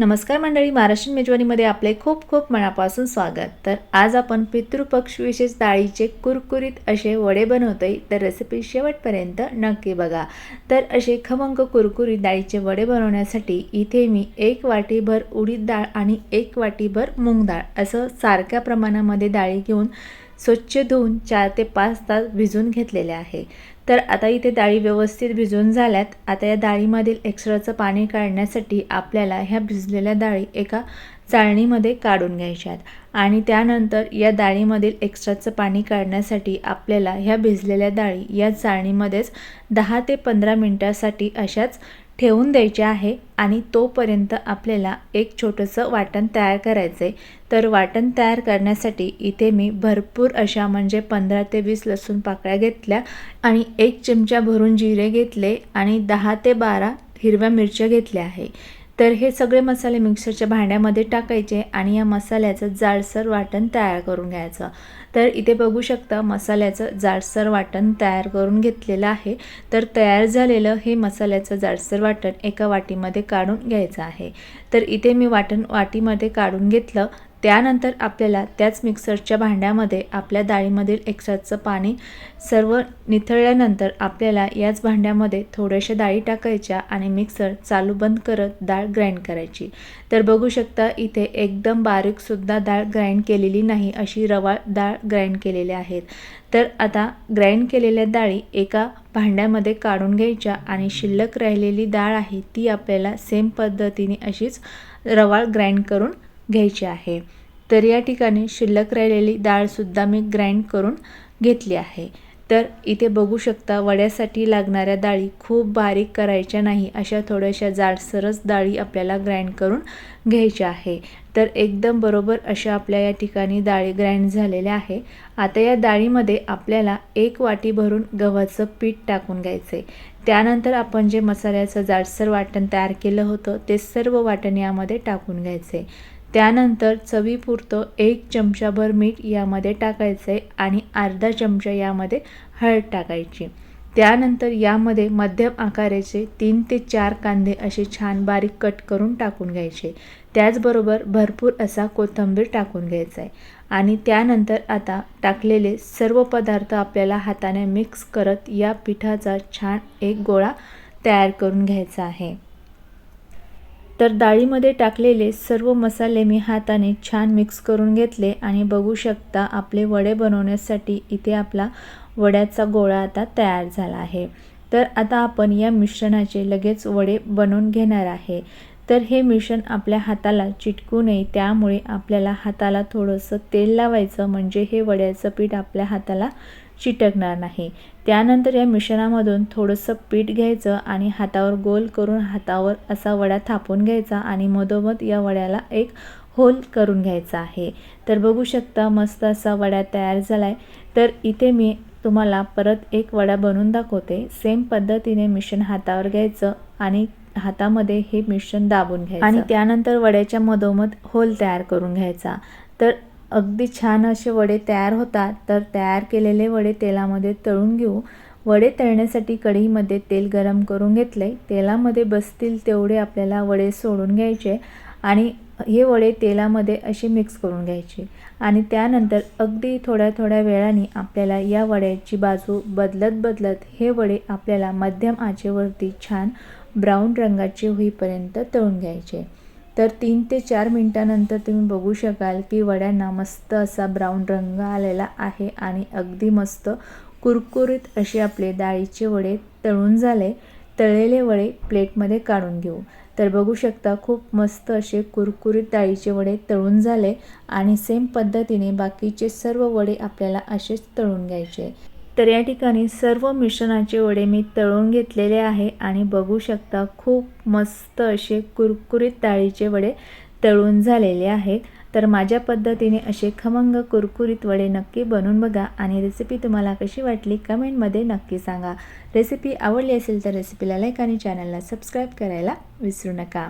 नमस्कार मंडळी महाराष्ट्र मेजवानीमध्ये आपले खूप खूप मनापासून स्वागत. तर आज आपण पितृपक्ष विशेष डाळीचे कुरकुरीत असे वडे बनवतोय तर रेसिपी शेवटपर्यंत नक्की बघा. तर असे खमंग कुरकुरीत डाळीचे वडे बनवण्यासाठी इथे मी एक वाटीभर उडीद डाळ आणि एक वाटीभर मूग डाळ असं सारख्या प्रमाणामध्ये डाळी घेऊन स्वच्छ धुवून चार ते पाच तास भिजून घेतलेले आहे. तर आता इथे डाळी व्यवस्थित भिजून झाल्यात. आता या डाळीमधील एक्स्ट्राचं पाणी काढण्यासाठी आपल्याला ह्या भिजलेल्या डाळी एका चाळणीमध्ये काढून घ्यायच्यात. आणि त्यानंतर या डाळीमधील एक्स्ट्राचं पाणी काढण्यासाठी आपल्याला ह्या भिजलेल्या डाळी या चाळणीमध्येच दहा ते पंधरा मिनटासाठी अशाच ठेवून द्यायचे आहे आणि तोपर्यंत आपल्याला एक छोटंसं वाटण तयार करायचं आहे तर वाटण तयार करण्यासाठी इथे मी भरपूर अशा म्हणजे पंधरा ते वीस लसूण पाकळ्या घेतल्या आणि एक चिमचा भरून जिरे घेतले आणि दहा ते बारा हिरव्या मिरच्या घेतल्या आहे. तर हे सगळे मसाले मिक्सरच्या भांड्यामध्ये टाकायचे आणि या मसाल्याचं जाडसर वाटण तयार करून घ्यायचं. तर इथे बघू शकता मसाल्याचं जाडसर वाटण तयार करून घेतलेलं आहे. तर तयार झालेलं हे मसाल्याचं जाडसर वाटण एका वाटीमध्ये काढून घ्यायचं आहे. तर इथे मी वाटण वाटीमध्ये काढून घेतलं. त्यानंतर आपल्याला त्याच मिक्सरच्या भांड्यामध्ये आपल्या डाळीमधील एक्स्ट्राचं पाणी सर्व निथळल्यानंतर आपल्याला याच भांड्यामध्ये थोड्याशा डाळी टाकायच्या आणि मिक्सर चालू बंद करत डाळ ग्राइंड करायची. तर बघू शकता इथे एकदम बारीकसुद्धा डाळ ग्राइंड केलेली नाही अशी रवा डाळ ग्राइंड केलेल्या आहेत. तर आता ग्राइंड केलेल्या डाळी एका भांड्यामध्ये काढून घ्यायच्या आणि शिल्लक राहिलेली डाळ आहे ती आपल्याला सेम पद्धतीने अशीच रवाळ ग्राइंड करून घ्यायची आहे. तर या ठिकाणी शिल्लक राहिलेली डाळसुद्धा मी ग्राइंड करून घेतली आहे. तर इथे बघू शकता वड्यासाठी लागणाऱ्या डाळी खूप बारीक करायच्या नाही अशा थोड्याशा जाडसरच डाळी आपल्याला ग्राइंड करून घ्यायच्या आहे. तर एकदम बरोबर अशा आपल्या या ठिकाणी डाळी ग्राइंड झालेल्या आहे. आता या डाळीमध्ये आपल्याला एक वाटी भरून गव्हाचं पीठ टाकून घ्यायचं आहे त्यानंतर आपण जे मसाल्याचं जाडसर वाटण तयार केलं होतं ते सर्व वाटण यामध्ये टाकून घ्यायचे त्यानंतर चवीपुरतं एक चमचाभर मीठ यामध्ये टाकायचं आहे आणि अर्धा चमचा यामध्ये हळद टाकायची. त्यानंतर यामध्ये मध्यम आकाराचे तीन ते चार कांदे असे छान बारीक कट करून टाकून घ्यायचे. त्याचबरोबर भरपूर असा कोथिंबीर टाकून घ्यायचा आहे आणि त्यानंतर आता टाकलेले सर्व पदार्थ आपल्याला हाताने मिक्स करत या पिठाचा छान एक गोळा तयार करून घ्यायचा आहे. तर डाळीमध्ये टाकलेले सर्व मसाले मी हाताने छान मिक्स करून घेतले आणि बघू शकता आपले वडे बनवण्यासाठी इथे आपला वड्याचा गोळा आता तयार झाला आहे. तर आता आपण या मिश्रणाचे लगेच वडे बनवून घेणार आहे. तर हे मिश्रण आपल्या हाताला चिटकू नये. त्यामुळे आपल्याला हाताला थोडंसं तेल लावायचं म्हणजे हे वड्याचं पीठ आपल्या हाताला चिटकणार नाही. त्यानंतर या मिश्रणामधून थोडंसं पीठ घ्यायचं आणि हातावर गोल करून हातावर असा वडा थापून घ्यायचा आणि मधोमध या वड्याला एक होल करून घ्यायचा आहे. तर बघू शकता मस्त असा वडा तयार झाला आहे तर इथे मी तुम्हाला परत एक वडा बनवून दाखवते. सेम पद्धतीने मिश्रण हातावर घ्यायचं आणि हातामध्ये हे मिश्रण दाबून घ्यायचं. आणि त्यानंतर वड्याच्या मधोमध होल तयार करून घ्यायचा. तर अगदी छान असे वडे तयार होतात. तर तयार केलेले वडे तेलामध्ये तळून घेऊ. वडे तळण्यासाठी कढईमध्ये तेल गरम करून घेतले. तेलामध्ये बसतील तेवढे आपल्याला वडे सोडून घ्यायचे आणि हे वडे तेलामध्ये असे मिक्स करून घ्यायचे. आणि त्यानंतर अगदी थोड्या थोड्या वेळाने आपल्याला या वड्याची बाजू बदलत बदलत हे वडे आपल्याला मध्यम आचेवरती छान ब्राऊन रंगाचे होईपर्यंत तळून घ्यायचे. तर तीन ते चार मिनटानंतर तुम्ही बघू शकाल की वड्यांना मस्त असा ब्राऊन रंग आलेला आहे आणि अगदी मस्त कुरकुरीत असे आपले डाळीचे वडे तळून झाले. तळलेले वडे प्लेटमध्ये काढून घेऊ. तर बघू शकता खूप मस्त असे कुरकुरीत डाळीचे वडे तळून झाले आणि सेम पद्धतीने बाकीचे सर्व वडे आपल्याला असेच तळून घ्यायचे. तर या ठिकाणी सर्व मिश्रणाचे वडे मी तळून घेतलेले आहे आणि बघू शकता खूप मस्त असे कुरकुरीत डाळीचे वडे तळून झालेले आहेत. तर माझ्या पद्धतीने असे खमंग कुरकुरीत वडे नक्की बनवून बघा आणि रेसिपी तुम्हाला कशी वाटली कमेंटमध्ये नक्की सांगा. रेसिपी आवडली असेल तर रेसिपीला लाईक आणि चॅनलला सबस्क्राईब करायला विसरू नका.